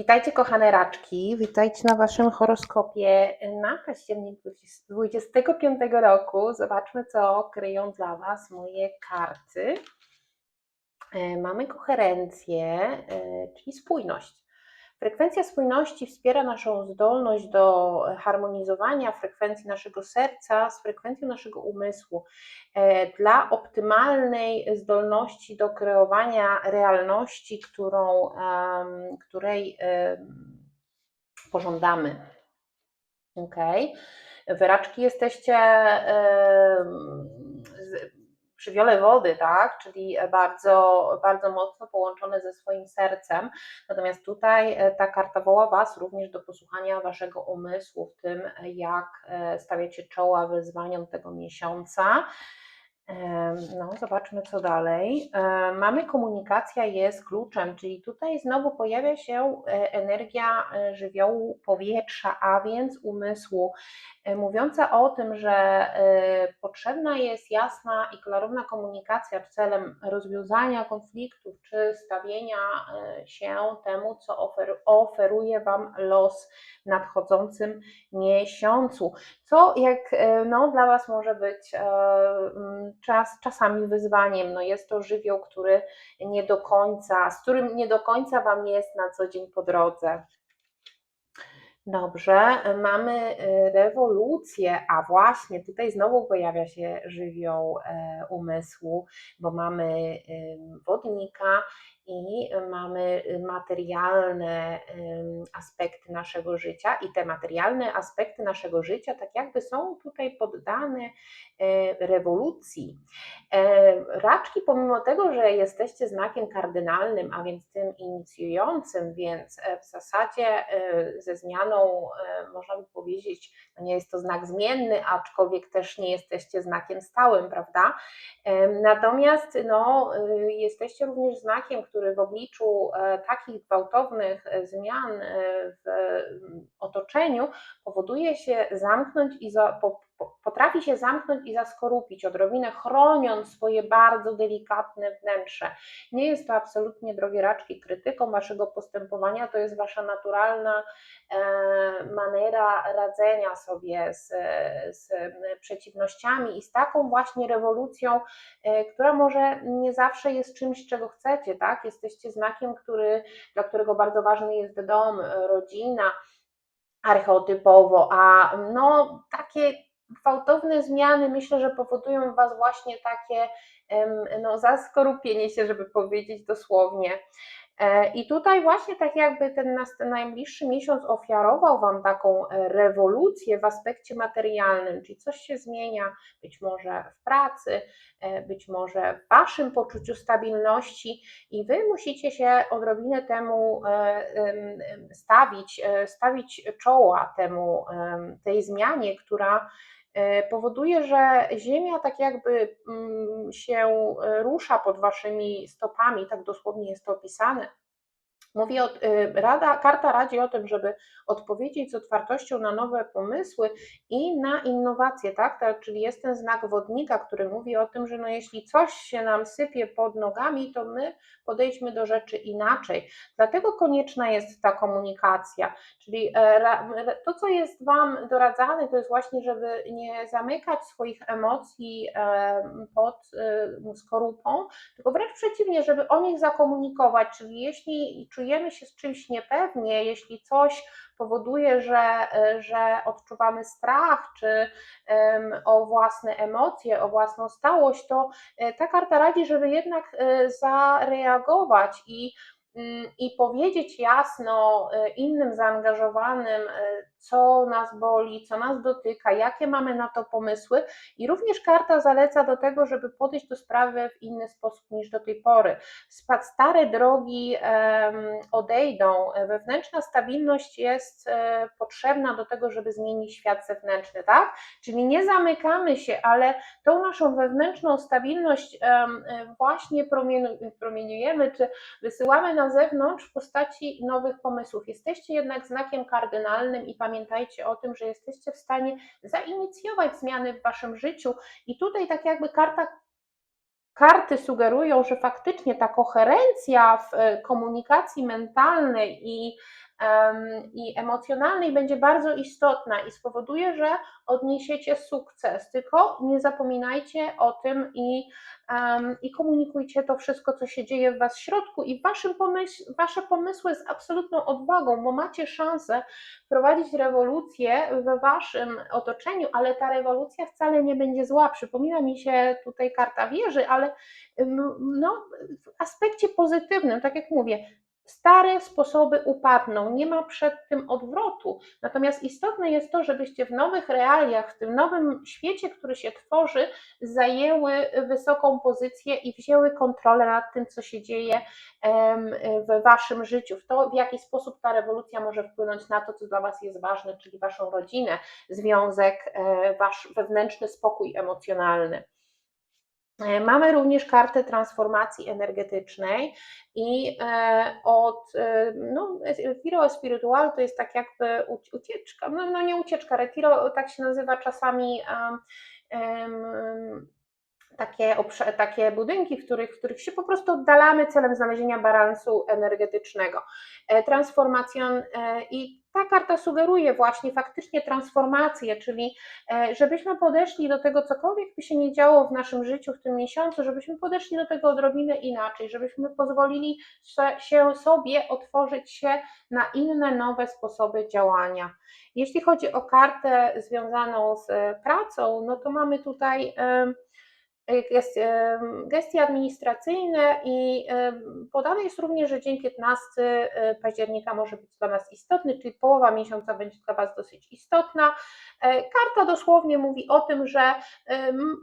Witajcie kochane raczki, witajcie na Waszym horoskopie na październik 2025 roku. Zobaczmy, co kryją dla Was moje karty. E, Mamy koherencję, e, czyli spójność. Frekwencja spójności wspiera naszą zdolność do harmonizowania frekwencji naszego serca z frekwencją naszego umysłu. E, Dla optymalnej zdolności do kreowania realności, którą, której pożądamy. Ok. Wyraczki jesteście em, z- przy wiole wody, tak? Czyli bardzo, bardzo mocno połączone ze swoim sercem. Natomiast tutaj e, ta karta woła Was również do posłuchania Waszego umysłu w tym, e, jak e, stawiacie czoła wyzwaniom tego miesiąca. No, zobaczmy co dalej. Mamy komunikacja jest kluczem, czyli tutaj znowu pojawia się e, energia e, żywiołu powietrza, a więc umysłu, e, mówiąca o tym, że potrzebna jest jasna i klarowna komunikacja celem rozwiązania konfliktów czy stawienia się temu, co ofer oferuje Wam los w nadchodzącym miesiącu co jak e, no, dla Was może być e, mm, czas, czasami wyzwaniem. No, jest to żywioł, który nie do końca, z którym nie do końca Wam jest na co dzień po drodze. Dobrze, mamy e, rewolucję, a właśnie tutaj znowu pojawia się żywioł e, umysłu, bo mamy wodnika i mamy materialne aspekty naszego życia i te materialne aspekty naszego życia tak jakby są tutaj poddane e, rewolucji. Raczki, pomimo tego, że jesteście znakiem kardynalnym, a więc tym inicjującym, więc w zasadzie ze zmianą, e, można by powiedzieć, no nie jest to znak zmienny, aczkolwiek też nie jesteście znakiem stałym, prawda? Natomiast no, e, jesteście również znakiem, który w obliczu e, takich gwałtownych e, zmian w otoczeniu powoduje się zamknąć i za, po, potrafi się zamknąć i zaskorupić, odrobinę chroniąc swoje bardzo delikatne wnętrze. Nie jest to absolutnie, drogie raczki, krytyką waszego postępowania, to jest wasza naturalna e, manera radzenia sobie z, z przeciwnościami i z taką właśnie rewolucją, e, która może nie zawsze jest czymś, czego chcecie, tak? Jesteście znakiem, który, dla którego bardzo ważny jest dom, rodzina, archetypowo, a no takie gwałtowne zmiany myślę, że powodują w Was właśnie takie no, zaskorupienie się, żeby powiedzieć dosłownie. E, I tutaj właśnie tak jakby ten, najbliższy miesiąc ofiarował Wam taką e, rewolucję w aspekcie materialnym, czyli coś się zmienia być może w pracy, e, być może w Waszym poczuciu stabilności i Wy musicie się odrobinę temu em, em, stawić, stawić czoła temu, em, tej zmianie, która powoduje, że Ziemia tak jakby mm, się e, rusza pod waszymi stopami, tak dosłownie jest to opisane. Mówi o, y, rada, karta radzi o tym, żeby odpowiedzieć z otwartością na nowe pomysły i na innowacje, tak? tak? Czyli jest ten znak wodnika, który mówi o tym, że no jeśli coś się nam sypie pod nogami, to my podejdźmy do rzeczy inaczej. Dlatego konieczna jest ta komunikacja, czyli e, to, co jest Wam doradzane, to jest właśnie, żeby nie zamykać swoich emocji e, pod e, skorupą, tylko wręcz przeciwnie, żeby o nich zakomunikować, czyli jeśli czujemy się z czymś niepewnie, jeśli coś powoduje, że, że odczuwamy strach, czy o własne emocje, o własną stałość, to e, ta karta radzi, żeby jednak e, zareagować i mm, i powiedzieć jasno e, innym zaangażowanym, co nas boli, co nas dotyka, jakie mamy na to pomysły. I również karta zaleca do tego, żeby podejść do sprawy w inny sposób niż do tej pory. Stare drogi odejdą, wewnętrzna stabilność jest e, potrzebna do tego, żeby zmienić świat zewnętrzny, tak? Czyli nie zamykamy się, ale tą naszą wewnętrzną stabilność e, właśnie promieniu- promieniujemy, czy wysyłamy na zewnątrz w postaci nowych pomysłów. Jesteście jednak znakiem kardynalnym i pamiętajcie o tym, że jesteście w stanie zainicjować zmiany w waszym życiu. I tutaj tak jakby karta karty sugerują, że faktycznie ta koherencja w e, komunikacji mentalnej i i emocjonalnej będzie bardzo istotna i spowoduje, że odniesiecie sukces. Tylko nie zapominajcie o tym i, i komunikujcie to wszystko, co się dzieje w Was w środku i waszym Wasze pomysły z absolutną odwagą, bo macie szansę wprowadzić rewolucję we Waszym otoczeniu, ale ta rewolucja wcale nie będzie zła. Przypomina mi się tutaj karta wieży, ale no, w aspekcie pozytywnym, tak jak mówię, stare sposoby upadną, nie ma przed tym odwrotu. Natomiast istotne jest to, żebyście w nowych realiach, w tym nowym świecie, który się tworzy, zajęły wysoką pozycję i wzięły kontrolę nad tym, co się dzieje w waszym życiu, w to, w jaki sposób ta rewolucja może wpłynąć na to, co dla was jest ważne, czyli waszą rodzinę, związek, e, wasz wewnętrzny spokój emocjonalny. E, Mamy również kartę transformacji energetycznej i e, od e, no, Retiro Espiritual to jest tak jakby uci- ucieczka, no, no nie ucieczka, Retiro tak się nazywa czasami em, em, takie, takie budynki, w których, w których się po prostu oddalamy celem znalezienia balansu energetycznego. E, Transformacją e, i ta karta sugeruje właśnie faktycznie transformację, czyli e, żebyśmy podeszli do tego, cokolwiek by się nie działo w naszym życiu w tym miesiącu, żebyśmy podeszli do tego odrobinę inaczej, żebyśmy pozwolili się sobie otworzyć się na inne, nowe sposoby działania. Jeśli chodzi o kartę związaną z pracą, no to mamy tutaj em, gestie administracyjne i podane jest również, że dzień 15 e, października może być dla nas istotny, czyli połowa miesiąca będzie dla Was dosyć istotna. E, Karta dosłownie mówi o tym, że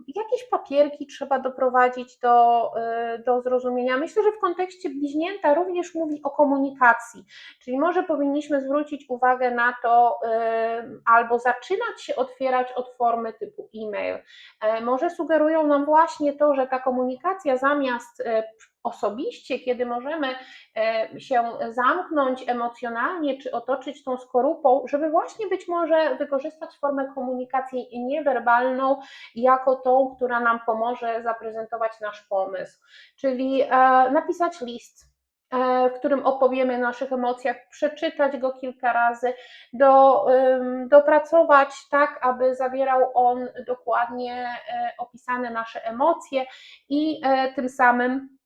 jakieś papierki trzeba doprowadzić do, e, do zrozumienia. Myślę, że w kontekście bliźnięta również mówi o komunikacji, czyli może powinniśmy zwrócić uwagę na to, albo zaczynać się otwierać od formy typu e-mail. Może sugerują nam właśnie to, że ta komunikacja zamiast e, osobiście, kiedy możemy e, się zamknąć emocjonalnie czy otoczyć tą skorupą, żeby właśnie być może wykorzystać formę komunikacji niewerbalną jako tą, która nam pomoże zaprezentować nasz pomysł, czyli e, napisać list. E, W którym opowiemy o naszych emocjach, przeczytać go kilka razy, do, dopracować tak, aby zawierał on dokładnie e, opisane nasze emocje i e, tym samym ym,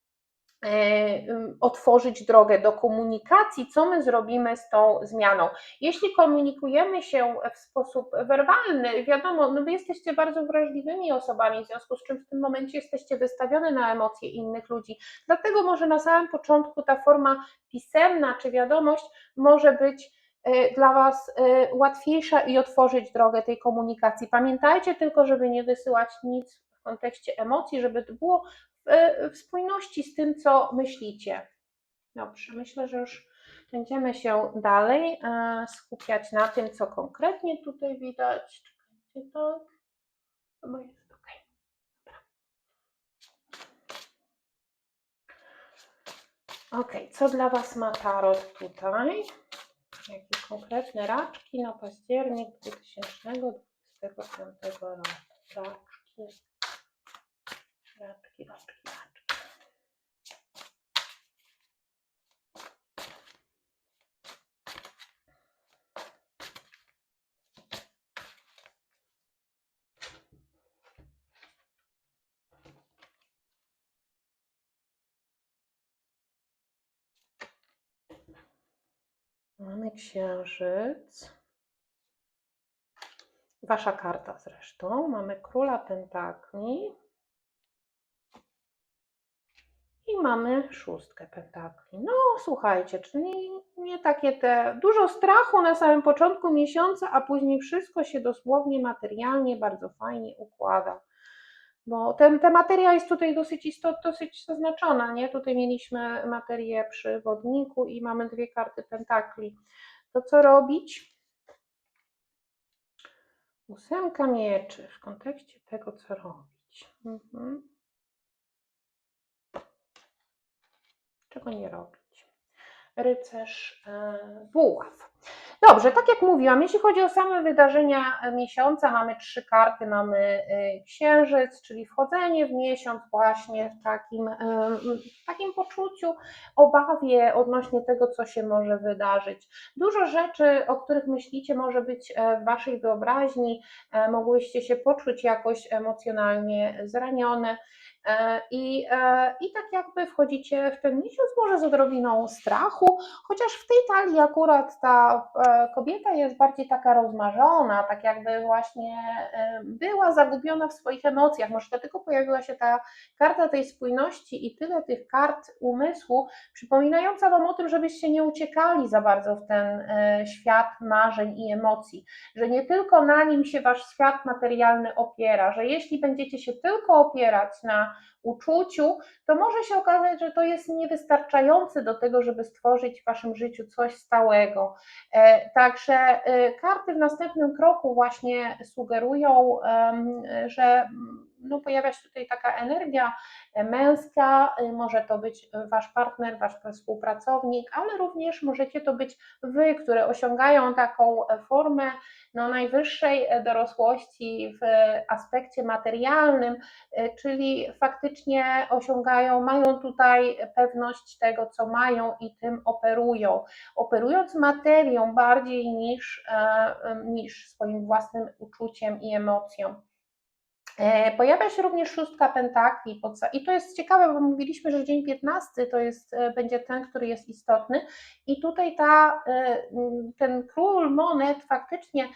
otworzyć drogę do komunikacji, co my zrobimy z tą zmianą. Jeśli komunikujemy się w sposób werbalny, wiadomo, no wy jesteście bardzo wrażliwymi osobami, w związku z czym w tym momencie jesteście wystawione na emocje innych ludzi. Dlatego może na samym początku ta forma pisemna czy wiadomość może być e, dla Was e, łatwiejsza i otworzyć drogę tej komunikacji. Pamiętajcie tylko, żeby nie wysyłać nic w kontekście emocji, żeby to było w, spójności z tym, co myślicie. Dobrze, myślę, że już będziemy się dalej e, skupiać na tym, co konkretnie tutaj widać. Czekajcie, tak. Chyba jest ok. Ok, co dla Was ma tarot tutaj? Jakie konkretne raczki na październik 2025 roku? Raczki, raczki, raczki, raczki. Mamy księżyc. Wasza karta zresztą. Mamy króla pentakli. I mamy szóstkę pentakli. No, słuchajcie, czyli nie takie te. Dużo strachu na samym początku miesiąca, a później wszystko się dosłownie materialnie bardzo fajnie układa. Bo ten, ta materia jest tutaj dosyć dosyć zaznaczona, nie? Tutaj mieliśmy materię przy wodniku i mamy dwie karty pentakli. To co robić? Ósemka mieczy w kontekście tego, co robić. Mhm. Czego nie robić? rycerz e, buław. Dobrze, tak jak mówiłam, jeśli chodzi o same wydarzenia miesiąca, mamy trzy karty. Mamy e, księżyc, czyli wchodzenie w miesiąc właśnie w takim, e, w takim poczuciu, obawie odnośnie tego, co się może wydarzyć. Dużo rzeczy, o których myślicie, może być w waszej wyobraźni, mogłyście się poczuć jakoś emocjonalnie zranione. E, I, e, I tak jakby wchodzicie w ten miesiąc, może z odrobiną strachu, chociaż w tej talii akurat ta e, kobieta jest bardziej taka rozmarzona, tak jakby właśnie była zagubiona w swoich emocjach. Może dlatego pojawiła się ta karta tej spójności i tyle tych kart umysłu, przypominająca Wam o tym, żebyście nie uciekali za bardzo w ten świat marzeń i emocji, że nie tylko na nim się Wasz świat materialny opiera, że jeśli będziecie się tylko opierać na uczuciu, to może się okazać, że to jest niewystarczające do tego, żeby stworzyć w waszym życiu coś stałego. E, także e, karty w następnym kroku właśnie sugerują, że no, pojawia się tutaj taka energia męska, y, może to być wasz partner, wasz współpracownik, ale również możecie to być wy, które osiągają taką formę no, najwyższej dorosłości w aspekcie materialnym, czyli faktycznie osiągają, mają tutaj pewność tego, co mają i tym operują. Operując materią bardziej niż, e, niż swoim własnym uczuciem i emocją. E, pojawia się również szóstka pentakli i to jest ciekawe, bo mówiliśmy, że dzień 15 to jest, e, będzie ten, który jest istotny i tutaj ta, e, ten król monet faktycznie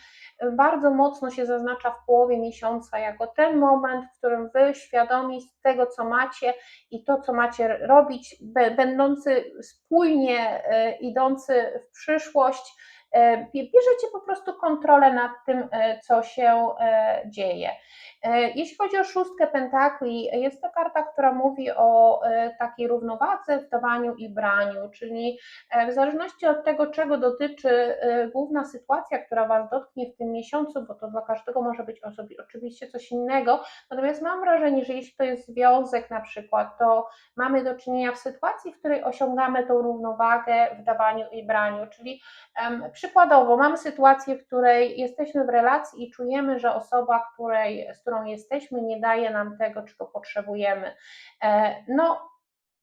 bardzo mocno się zaznacza w połowie miesiąca jako ten moment, w którym wy świadomi z tego, co macie i to, co macie robić, będący spójnie idący w przyszłość, bierzecie po prostu kontrolę nad tym, co się dzieje. E, jeśli chodzi o szóstkę pentakli, jest to karta, która mówi o e, takiej równowadze w dawaniu i braniu, czyli e, w zależności od tego, czego dotyczy główna sytuacja, która Was dotknie w tym miesiącu, bo to dla każdego może być oczywiście coś innego, natomiast mam wrażenie, że jeśli to jest związek na przykład, to mamy do czynienia w sytuacji, w której osiągamy tą równowagę w dawaniu i braniu, czyli um, przykładowo mamy sytuację, w której jesteśmy w relacji i czujemy, że osoba, której, z którą którą jesteśmy, nie daje nam tego, czego potrzebujemy. E, no,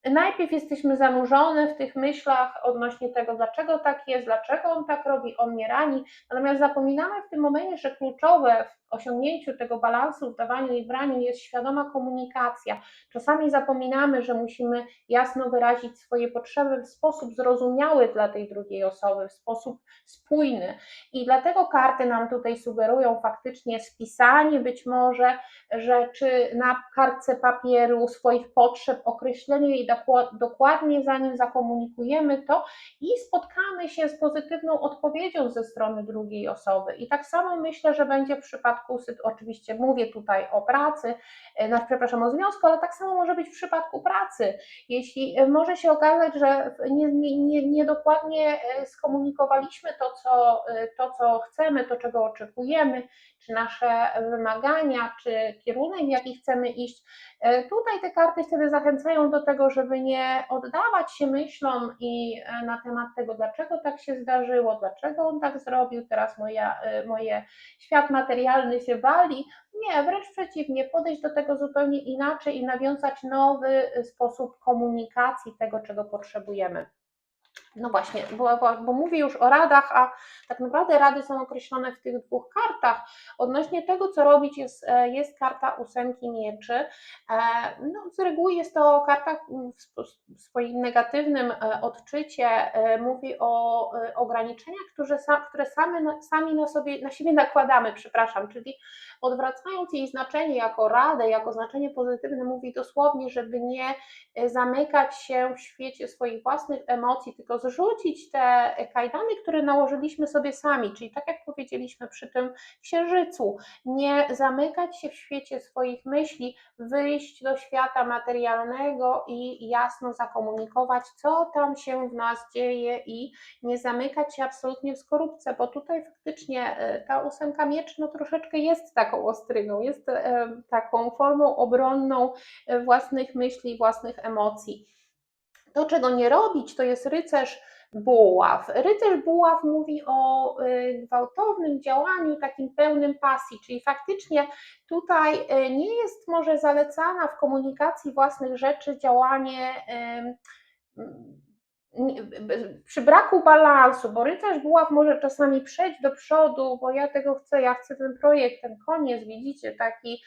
najpierw jesteśmy zanurzone w tych myślach odnośnie tego, dlaczego tak jest, dlaczego on tak robi, on mnie rani, natomiast zapominamy w tym momencie, że kluczowe osiągnięciu tego balansu w dawaniu i braniu jest świadoma komunikacja. Czasami zapominamy, że musimy jasno wyrazić swoje potrzeby w sposób zrozumiały dla tej drugiej osoby, w sposób spójny. I dlatego karty nam tutaj sugerują faktycznie spisanie być może rzeczy na kartce papieru, swoich potrzeb, określenie jej dokładnie, zanim zakomunikujemy to i spotkamy się z pozytywną odpowiedzią ze strony drugiej osoby. I tak samo myślę, że będzie w przypadku przypadku, oczywiście mówię tutaj o pracy, znaczy, przepraszam, o związku, ale tak samo może być w przypadku pracy. Jeśli e, może się okazać, że niedokładnie nie, nie, nie skomunikowaliśmy to co, to, co chcemy, to, czego oczekujemy, czy nasze wymagania, czy kierunek, w jaki chcemy iść, tutaj te karty wtedy zachęcają do tego, żeby nie oddawać się myślom i na temat tego, dlaczego tak się zdarzyło, dlaczego on tak zrobił, teraz moja, moje świat materialny się wali. Nie, wręcz przeciwnie, podejść do tego zupełnie inaczej i nawiązać nowy sposób komunikacji tego, czego potrzebujemy. No właśnie, bo, bo, bo, już o radach, a tak naprawdę rady są określone w tych dwóch kartach. Odnośnie tego, co robić, jest, e, jest karta ósemki mieczy. E, no, z reguły jest to karta w swoim negatywnym e, odczycie mówi o ograniczeniach, które, które same, sami na, sobie, na siebie nakładamy, przepraszam, czyli odwracając jej znaczenie jako radę, jako znaczenie pozytywne, mówi dosłownie, żeby nie zamykać się w świecie swoich własnych emocji, tylko zrzucić te kajdany, które nałożyliśmy sobie sami, czyli tak jak powiedzieliśmy przy tym księżycu, nie zamykać się w świecie swoich myśli, wyjść do świata materialnego i jasno zakomunikować, co tam się w nas dzieje i nie zamykać się absolutnie w skorupce, bo tutaj faktycznie e, ta ósemka mieczy no troszeczkę jest taką ostrygą, jest e, taką formą obronną e, własnych myśli, własnych emocji. To, czego nie robić, to jest rycerz buław. Rycerz buław mówi o y, gwałtownym działaniu, takim pełnym pasji, czyli faktycznie tutaj y, nie jest może zalecana w komunikacji własnych rzeczy działanie przy braku balansu, bo rycerz buław może czasami przejść do przodu, bo ja tego chcę, ja chcę ten projekt, ten koniec, widzicie, taki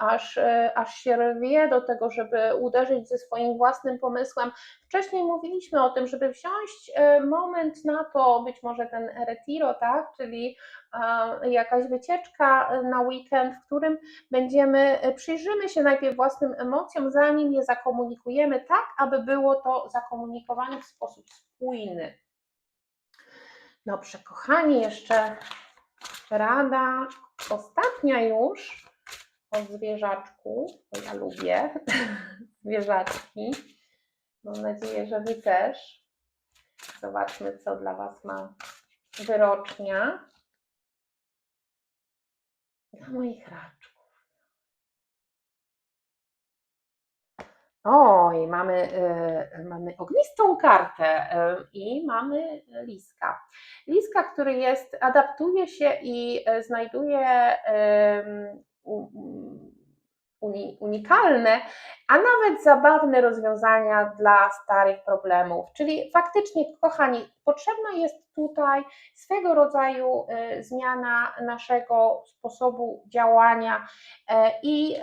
aż, e, aż się rwie do tego, żeby uderzyć ze swoim własnym pomysłem. Wcześniej mówiliśmy o tym, żeby wziąć e, moment na to, być może ten retiro, tak, czyli jakaś wycieczka e, na weekend, w którym będziemy, e, przyjrzymy się najpierw własnym emocjom, zanim je zakomunikujemy, tak, aby było to zakomunikowane w sposób spójny. Dobrze, kochani, jeszcze rada ostatnia już o zwierzaczku, bo ja lubię zwierzaczki. Mam nadzieję, że Wy też. Zobaczmy, co dla Was ma wyrocznia. Dla moich raczków. Oj, mamy, y, mamy ognistą kartę y, i mamy liska. Liska, który jest, adaptuje się i y, znajduje uni- unikalne, a nawet zabawne rozwiązania dla starych problemów. Czyli faktycznie, kochani, potrzebna jest tutaj swego rodzaju y, zmiana naszego sposobu działania e, i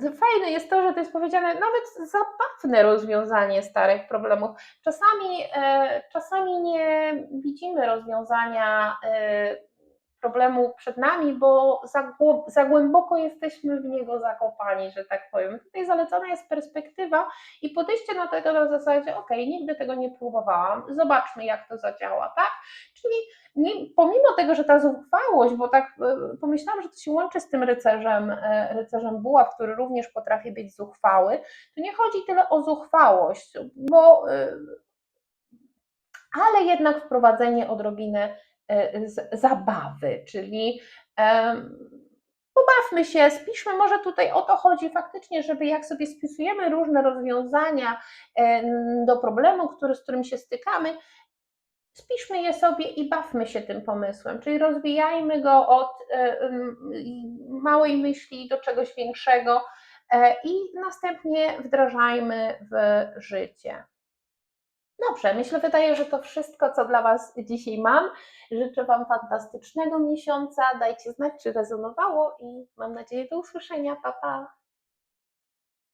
Fajne jest to, że to jest powiedziane nawet zabawne rozwiązanie starych problemów. Czasami, e, czasami nie widzimy rozwiązania e, problemu przed nami, bo za, za głęboko jesteśmy w niego zakopani, że tak powiem. Tutaj zalecana jest perspektywa i podejście na tego na zasadzie, ok, nigdy tego nie próbowałam, zobaczmy jak to zadziała, tak? Czyli nie, pomimo tego, że ta zuchwałość, bo tak e, pomyślałam, że to się łączy z tym rycerzem, e, rycerzem buław, który również potrafi być zuchwały, to nie chodzi tyle o zuchwałość, bo e, ale jednak wprowadzenie odrobiny zabawy, czyli pobawmy się, spiszmy, może tutaj o to chodzi faktycznie, żeby jak sobie spisujemy różne rozwiązania em, do problemu, który, z którym się stykamy, spiszmy je sobie i bawmy się tym pomysłem, czyli rozwijajmy go od e, małej myśli do czegoś większego e, i następnie wdrażajmy w życie. Dobrze, myślę, wydaje, że to wszystko, co dla Was dzisiaj mam. Życzę Wam fantastycznego miesiąca. Dajcie znać, czy rezonowało i mam nadzieję do usłyszenia. Pa, pa.